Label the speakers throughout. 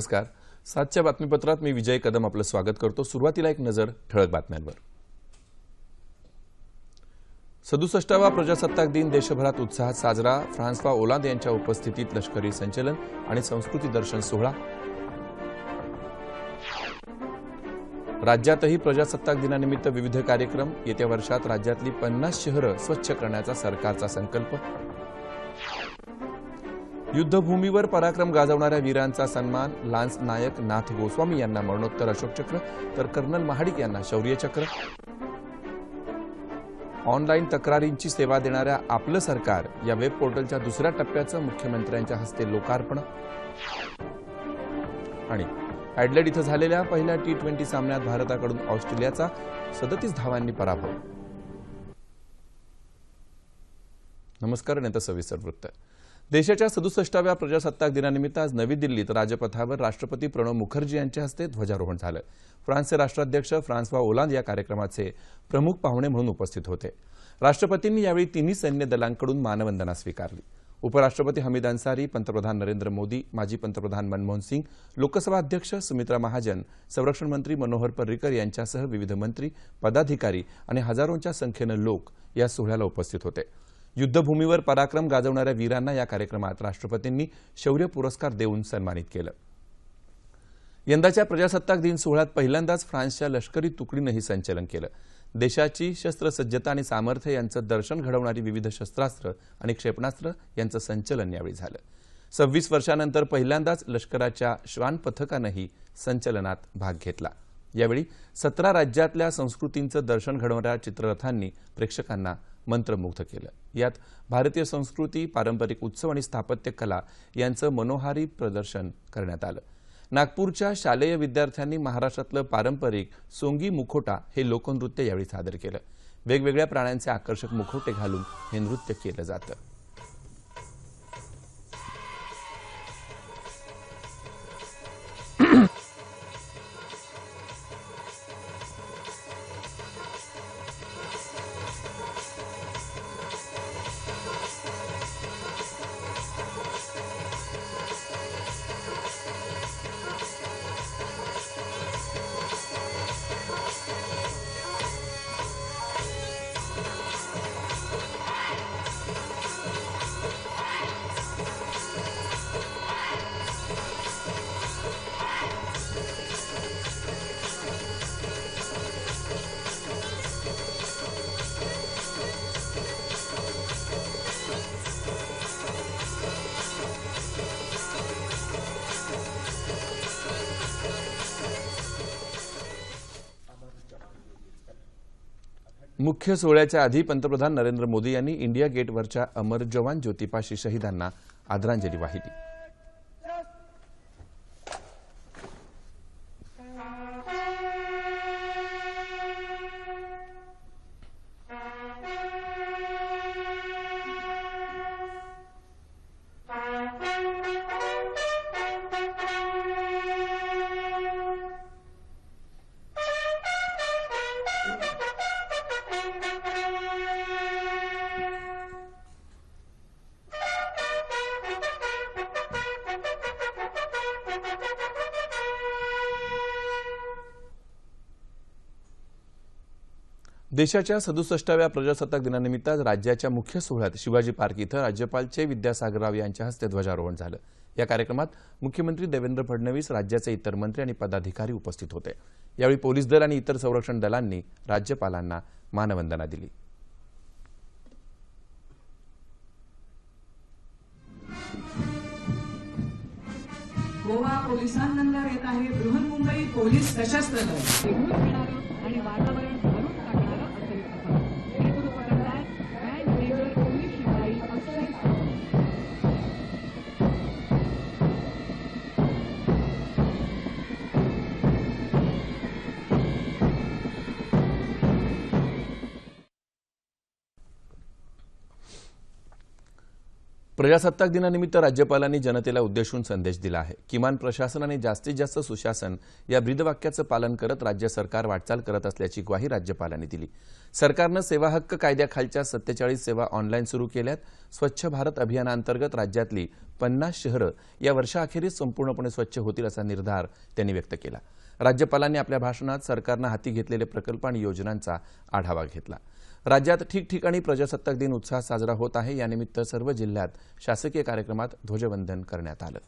Speaker 1: नमस्कार. सातच्या बातमीपत्रात मी विजय कदम आपलं स्वागत करतो. सुरुवातीला एक नजर ठळक बातम्यांवर. सदुसष्टावा प्रजासत्ताक दिन देशभरात उत्साहात साजरा फ्रान्सवा ओलांद यांच्या उपस्थितीत लष्करी संचलन आणि संस्कृती दर्शन सोहळा. राज्यातही प्रजासत्ताक दिनानिमित्त विविध कार्यक्रम. येत्या वर्षात राज्यातली पन्नास शहरं स्वच्छ करण्याचा सरकारचा संकल्प. युद्धभूमीवर पराक्रम गाजवणाऱ्या वीरांचा सन्मान लान्स नायक नाथ गोस्वामी यांना मरणोत्तर अशोक चक्र तर कर्नल महाडिक यांना शौर्य चक्र. ऑनलाईन तक्रारींची सेवा देणाऱ्या आपलं सरकार या वेब पोर्टलच्या दुसऱ्या टप्प्याचं मुख्यमंत्र्यांच्या हस्ते लोकार्पण. आणि ॲडलेड इथं झालेल्या पहिल्या टी ट्वेंटी सामन्यात भारताकडून ऑस्ट्रेलियाचा सदतीस धावांनी पराभव. नमस्कार नेता सविस्तर वृत्त. देशाच्या सदुसष्टाव्या प्रजासत्ताक दिनानिमित्त आज नवी दिल्लीत राजपथावर राष्ट्रपती प्रणव मुखर्जी यांच्या हस्ते ध्वजारोहण झालं. फ्रान्सचे राष्ट्राध्यक्ष फ्रान्सवा ओलांद या कार्यक्रमाचे प्रमुख पाहुणे म्हणून उपस्थित होते. राष्ट्रपतींनी यावेळी तिन्ही सैन्य दलांकडून मानवंदना स्वीकारली. उपराष्ट्रपती हमीद अन्सारी पंतप्रधान नरेंद्र मोदी माजी पंतप्रधान मनमोहन सिंग लोकसभा अध्यक्ष सुमित्रा महाजन संरक्षण मंत्री मनोहर पर्रिकर यांच्यासह विविध मंत्री पदाधिकारी आणि हजारोंच्या संख्येनं लोक या सोहळ्याला उपस्थित होते. युद्धभूमीवर पराक्रम गाजवणाऱ्या वीरांना या कार्यक्रमात राष्ट्रपतींनी शौर्य पुरस्कार देऊन सन्मानित केलं. यंदाच्या प्रजासत्ताक दिन सोहळ्यात पहिल्यांदाच फ्रान्सच्या लष्करी तुकडीनंही संचलन केलं. देशाची शस्त्रसज्जता आणि सामर्थ्य यांचं दर्शन घडवणारी विविध शस्त्रास्त्र आणि क्षेपणास्त्र यांचं संचलन यावेळी झालं. सव्वीस वर्षानंतर पहिल्यांदाच लष्कराच्या श्वान पथकानंही संचलनात भाग घेतला. यावेळी सतरा राज्यातल्या संस्कृतींचं दर्शन घडवणाऱ्या चित्ररथांनी प्रेक्षकांना मंत्रमुग्ध केलं. यात भारतीय संस्कृती पारंपरिक उत्सव आणि स्थापत्य कला यांचं मनोहारी प्रदर्शन करण्यात आलं. नागपूरच्या शालेय विद्यार्थ्यांनी महाराष्ट्रातलं पारंपरिक सोंगी मुखोटा हे लोकनृत्य यावेळी सादर केलं. वेगवेगळ्या प्राण्यांचे आकर्षक मुखोटे घालून हे नृत्य केलं जातं. मुख्य सोहळ्याच्या आधी पंतप्रधान नरेंद्र मोदी यांनी इंडिया गेटवरच्या अमर जवान ज्योतिपाशी शहीदांना आदरांजली वाहिली. देशाच्या सदुसष्टाव्या प्रजासत्ताक दिनानिमित्त आज राज्याच्या मुख्य सोहळ्यात शिवाजी पार्क इथं राज्यपाल चे विद्यासागर राव यांच्या हस्ते ध्वजारोहण झालं. या कार्यक्रमात मुख्यमंत्री देवेंद्र फडणवीस राज्याचे इतर मंत्री आणि पदाधिकारी उपस्थित होते. यावेळी पोलीस दल आणि इतर संरक्षण दलांनी राज्यपालांना मानवंदना दिली.
Speaker 2: गोवा पोलिसांनंतर येत आहे बृहन्मुंबई पोलीस सशस्त्र दल.
Speaker 3: आणि वातावरण
Speaker 1: प्रजासत्ताक दिनानिमित्त राज्यपालांनी जनतेला उद्देशून संदेश दिला आहे. किमान प्रशासन आणि जास्तीत जास्त सुशासन या ब्रीदवाक्याचं पालन करत राज्य सरकार वाटचाल करत असल्याची ग्वाही राज्यपालांनी दिली. सरकारनं सेवा हक्क कायद्याखालच्या सत्तेचाळीस सेवा ऑनलाईन सुरू केल्यात. स्वच्छ भारत अभियानांतर्गत राज्यातली पन्नास शहरं या वर्षाअखेरीस संपूर्णपणे स्वच्छ होतील असा निर्धार त्यांनी व्यक्त केला. राज्यपालांनी आपल्या भाषणात सरकारनं हाती घेतलेले प्रकल्प आणि योजनांचा आढावा घेतला. राज्यात ठिकठिकाणी प्रजासत्ताक दिन उत्साहात साजरा होत आहे. यानिमित्त सर्व जिल्ह्यात शासकीय कार्यक्रमात ध्वजवंदन करण्यात आलं.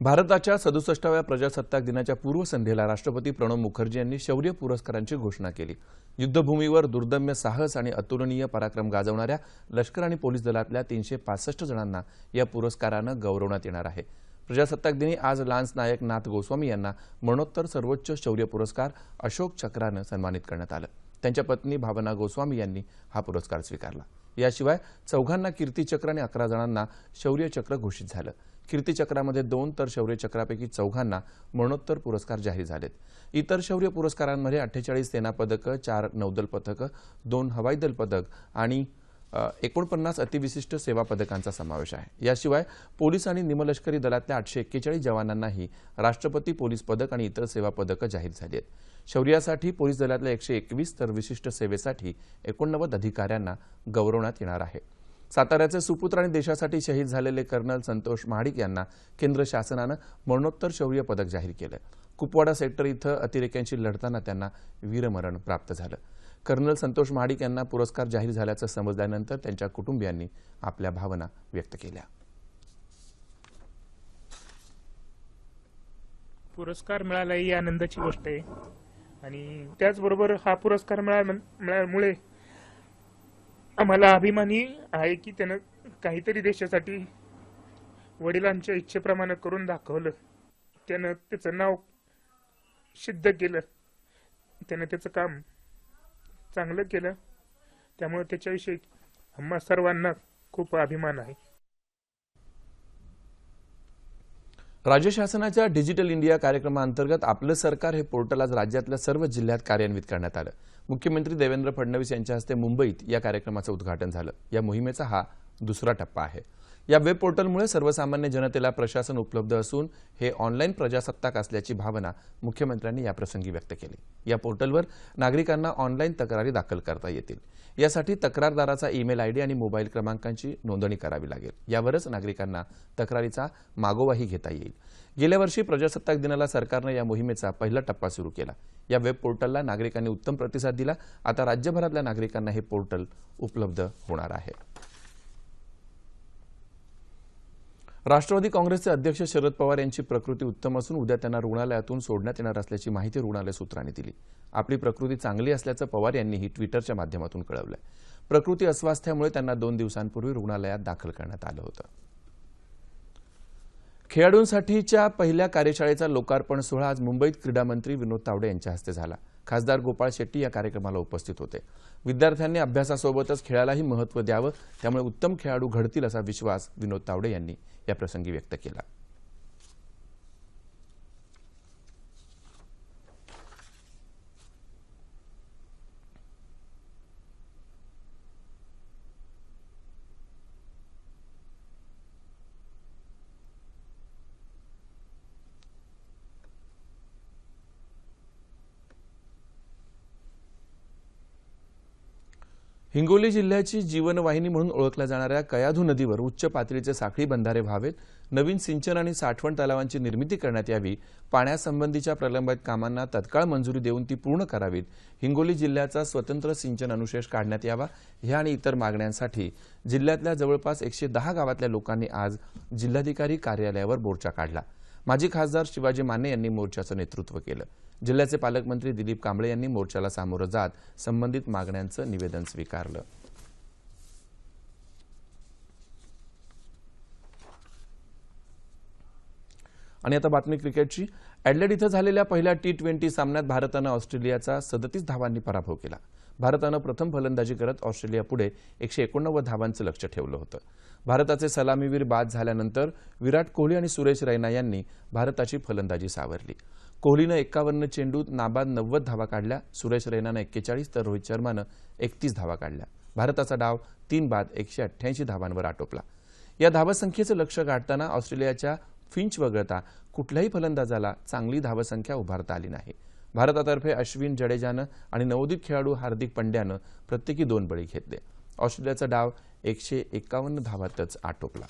Speaker 1: भारताच्या सदुसष्टाव्या प्रजासत्ताक दिनाच्या पूर्वसंध्येला राष्ट्रपती प्रणव मुखर्जी यांनी शौर्य पुरस्कारांची घोषणा केली. युद्धभूमीवर दुर्दम्य साहस आणि अतुलनीय पराक्रम गाजवणाऱ्या लष्कर आणि पोलीस दलातल्या तीनशे पासष्ट जणांना या पुरस्कारानं गौरवण्यात येणार आहे. प्रजासत्ताक दिनी आज लान्स नायक नाथ गोस्वामी यांना मरणोत्तर सर्वोच्च शौर्य पुरस्कार अशोक चक्रानं सन्मानित करण्यात आलं. त्यांच्या पत्नी भावना गोस्वामी यांनी हा पुरस्कार स्वीकारला. याशिवाय चौघांना कीर्तीचक्र आणि अकरा जणांना शौर्यचक्र घोषित झालं. कीर्तीचक्रामध्ये दोन तर शौर्यचक्रापैकी चौघांना मरणोत्तर पुरस्कार जाहीर झालेत. इतर शौर्य पुरस्कारांमध्ये अठ्ठेचाळीस सेना पदकं चार नौदल पदकं दोन हवाई दल पदक आणि एकोणपन्नास अतिविशिष्ट सेवा पदकांचा समावेश आहे. याशिवाय पोलीस आणि निमलष्करी दलातल्या आठशे एक्केचाळीस जवानांनाही राष्ट्रपती पोलीस पदक आणि इतर सेवा पदकं जाहीर झाली आहेत शौर्यासाठी पोलीस दलातल्या एकशे एकवीस तर विशिष्ट सेवेसाठी एकोणनव्वद अधिकाऱ्यांना गौरवण्यात येणार आहे. साताऱ्याचे सुपुत्र आणि देशासाठी शहीद झालेले कर्नल संतोष महाडिक यांना केंद्र शासनानं मरणोत्तर शौर्य पदक जाहीर केलं. कुपवाडा सेक्टर इथं अतिरेक्यांशी लढताना त्यांना वीरमरण प्राप्त झालं. कर्नल संतोष महाडिक यांना पुरस्कार जाहीर झाल्याचं समजल्यानंतर त्यांच्या कुटुंबियांनी आपल्या भावना व्यक्त केल्या.
Speaker 4: पुरस्कार मिळाला ही आनंदाची गोष्ट आहे. आणि त्याचबरोबर हा पुरस्कार मिळा मिळाल्यामुळे आम्हाला अभिमानी आहे की त्यानं काहीतरी देशासाठी वडिलांच्या इच्छेप्रमाणे करून दाखवलं. त्यानं त्याचं नाव सिद्ध केलं. त्यानं त्याचं काम चांगलं केलं. त्यामुळे त्याच्याविषयी आम्हा सर्वांना खूप अभिमान आहे.
Speaker 1: राज्य शासनाच्या डिजिटल इंडिया कार्यक्रमाअंतर्गत आपलं सरकार हे पोर्टल आज राज्यातल्या सर्व जिल्ह्यात कार्यान्वित करण्यात आलं. मुख्यमंत्री देवेंद्र फडणवीस यांच्या हस्ते मुंबईत या कार्यक्रमाचं उद्घाटन झालं. या मोहिमेचा हा दुसरा टप्पा आहे. या वेब पोर्टलमुळे सर्वसामान्य जनतेला प्रशासन उपलब्ध असून हे ऑनलाईन प्रजासत्ताक असल्याची भावना मुख्यमंत्र्यांनी याप्रसंगी व्यक्त केली. या पोर्टलवर नागरिकांना ऑनलाईन तक्रारी दाखल करता येतील. यासाठी तक्रारदाराचा ईमेल आयडी आणि मोबाईल क्रमांकांची नोंदणी करावी लागेल. यावरच नागरिकांना तक्रारीचा मागोवाही घेता येईल. गेल्या वर्षी प्रजासत्ताक दिनाला सरकारनं या मोहिमेचा पहिला टप्पा सुरू केला. या वेब पोर्टलला नागरिकांनी उत्तम प्रतिसाद दिला. आता राज्यभरातल्या नागरिकांना हे पोर्टल उपलब्ध होणार आहे. राष्ट्रवादी काँग्रेसचे अध्यक्ष शरद पवार यांची प्रकृती उत्तम असून उद्या त्यांना रुग्णालयातून सोडण्यात येणार असल्याची माहिती रुग्णालय सूत्रांनी दिली. आपली प्रकृती चांगली असल्याचं पवार यांनीही ट्विटरच्या माध्यमातून कळवलंय. प्रकृती अस्वास्थ्यामुळे त्यांना दोन दिवसांपूर्वी रुग्णालयात दाखल करण्यात आलं होतं. खेळाडूंसाठीच्या पहिल्या कार्यशाळेचा लोकार्पण सोहळा आज मुंबईत क्रीडा मंत्री विनोद तावडे यांच्या हस्ते झाला. खासदार गोपाळ शेट्टी या कार्यक्रमाला उपस्थित होते. विद्यार्थ्यांनी अभ्यासासोबतच खेळालाही महत्त्व द्यावं त्यामुळे उत्तम खेळाडू घडतील असा विश्वास विनोद तावडे यांनी याप्रसंगी व्यक्त केला. हिंगोली जिल्ह्याची जीवनवाहिनी म्हणून ओळखल्या जाणाऱ्या कयाधू नदीवर उच्च पातळीचे साखळी बंधारे व्हावेत. नवीन सिंचन आणि साठवण तलावांची निर्मिती करण्यात यावी. पाण्यासंबंधीच्या प्रलंबित कामांना तत्काळ मंजुरी देऊन ती पूर्ण करावीत. हिंगोली जिल्ह्याचा स्वतंत्र सिंचन अनुशेष काढण्यात यावा ह्या आणि इतर मागण्यांसाठी जिल्ह्यातल्या जवळपास एकशे दहा गावातल्या लोकांनी आज जिल्हाधिकारी कार्यालयावर मोर्चा काढला. माजी खासदार शिवाजी माने यांनी मोर्चाचं नेतृत्व केलं. जिल्ह्याचे पालकमंत्री दिलीप कांबळे यांनी मोर्चाला सामोरं जात संबंधित मागण्यांचं निवेदन स्वीकारलं. आणि आता बातमी क्रिकेटची. ॲडलेड इथं झालेल्या पहिल्या टी ट्वेंटी सामन्यात भारतानं ऑस्ट्रेलियाचा सदतीस धावांनी पराभव केला. भारतानं प्रथम फलंदाजी करत ऑस्ट्रेलियापुढे एकशे एकोणनव्वद धावांचं लक्ष ठेवलं होतं. भारताचे सलामीवीर बाद झाल्यानंतर विराट कोहली आणि सुरेश रैना यांनी भारताची फलंदाजी सावरली. कोहलीनं एक्कावन्न चेंडूत नाबाद नव्वद धावा काढल्या. सुरेश रैनानं एक्केचाळीस तर रोहित शर्मानं एकतीस धावा काढल्या. भारताचा डाव तीन बाद एकशे अठ्ठ्याऐंशी धावांवर आटोपला. या धावसंख्येचं लक्ष गाठताना ऑस्ट्रेलियाच्या फिंच वगळता कुठल्याही फलंदाजाला चांगली धावसंख्या उभारता आली नाही. भारतातर्फे अश्विन जडेजानं आणि नवोदित खेळाडू हार्दिक पंड्यानं प्रत्येकी दोन बळी घेतले. ऑस्ट्रेलियाचा डाव एकशे एकावन्न धावातच आटोपला.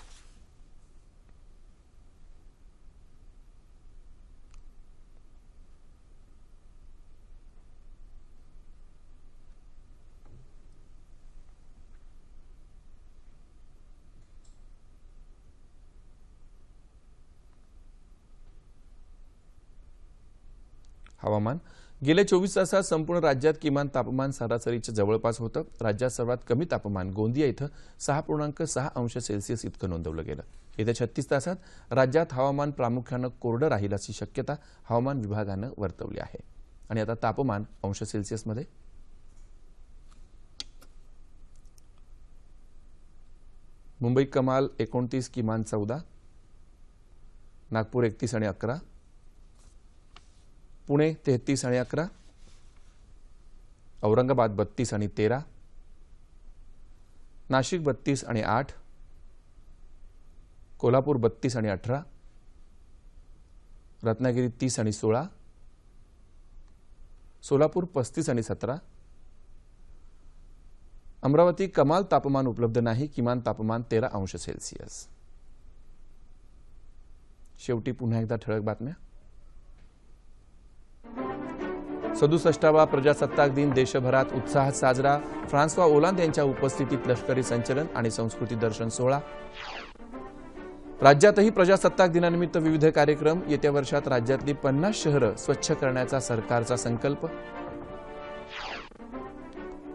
Speaker 1: हवामान. गेल्या चोवीस तासात संपूर्ण राज्यात किमान तापमान सरासरीच्या जवळपास होतं. राज्यात सर्वात कमी तापमान गोंदिया इथं सहा पूर्णांक सहा अंश सेल्सिअस इतकं नोंदवलं गेलं. येत्या छत्तीस तासात राज्यात हवामान प्रामुख्यानं कोरडं राहील अशी शक्यता हवामान विभागानं वर्तवली आहे. आणि आता तापमान अंश सेल्सिअसमध्ये. मुंबई कमाल एकोणतीस किमान चौदा. नागपूर एकतीस आणि अकरा. पुणे तेहतीस आणि अकरा. औरंगाबाद बत्तीस आणि तेरा. नाशिक बत्तीस आणि आठ. कोल्हापूर बत्तीस आणि अठरा. रत्नागिरी तीस आणि सोळा. सोलापूर पस्तीस आणि सतरा. अमरावती कमाल तापमान उपलब्ध नाही किमान तापमान तेरा अंश सेल्सिअस. शेवटी पुन्हा एकदा ठळक बातम्या. सदुसष्टावा प्रजासत्ताक दिन देशभरात उत्साहात साजरा. फ्रान्सवा ओलांद यांच्या उपस्थितीत लष्करी संचलन आणि संस्कृती दर्शन सोहळा. राज्यातही प्रजासत्ताक दिनानिमित्त विविध कार्यक्रम. येत्या वर्षात राज्यातली पन्नास शहरं स्वच्छ करण्याचा सरकारचा संकल्प.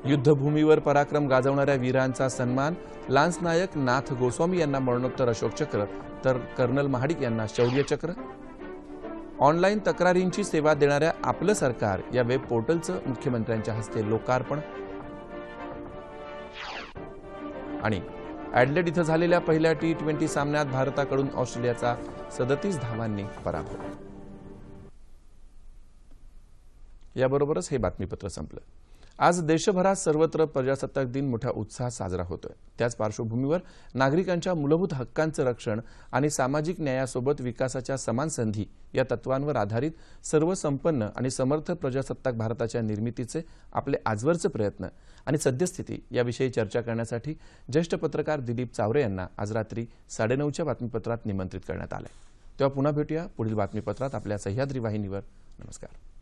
Speaker 1: युद्धभूमीवर पराक्रम गाजवणाऱ्या वीरांचा सन्मान. लान्स नायक नाथ गोस्वामी यांना मरणोत्तर अशोक चक्र तर कर्नल महाडिक यांना शौर्य चक्र ऑनलाईन तक्रारींची सेवा देणाऱ्या आपलं सरकार या वेब पोर्टलचं मुख्यमंत्र्यांच्या हस्ते लोकार्पण. आणि ॲडलेट इथं झालेल्या पहिल्या टी ट्वेंटी सामन्यात भारताकडून ऑस्ट्रेलियाचा सदतीस धावांनी पराभव. याबरोबरच हे बातमीपत्र संपलं. आज देशभरात सर्वत्र प्रजासत्ताक दिन मोठ्या उत्साहात साजरा होतोय. त्याच पार्श्वभूमीवर नागरिकांच्या मूलभूत हक्कांचं रक्षण आणि सामाजिक न्यायासोबत विकासाच्या समान संधी या तत्वांवर आधारित सर्वसंपन्न आणि समर्थ प्रजासत्ताक भारताच्या निर्मितीचे आपले आजवरचे प्रयत्न आणि सद्यस्थिती याविषयी चर्चा करण्यासाठी ज्येष्ठ पत्रकार दिलीप चावरे यांना आज रात्री साडेनऊच्या बातमीपत्रात निमंत्रित करण्यात आलं तेव्हा पुन्हा भेटूया पुढील बातमीपत्रात आपल्या सह्याद्री वाहिनीवर. नमस्कार.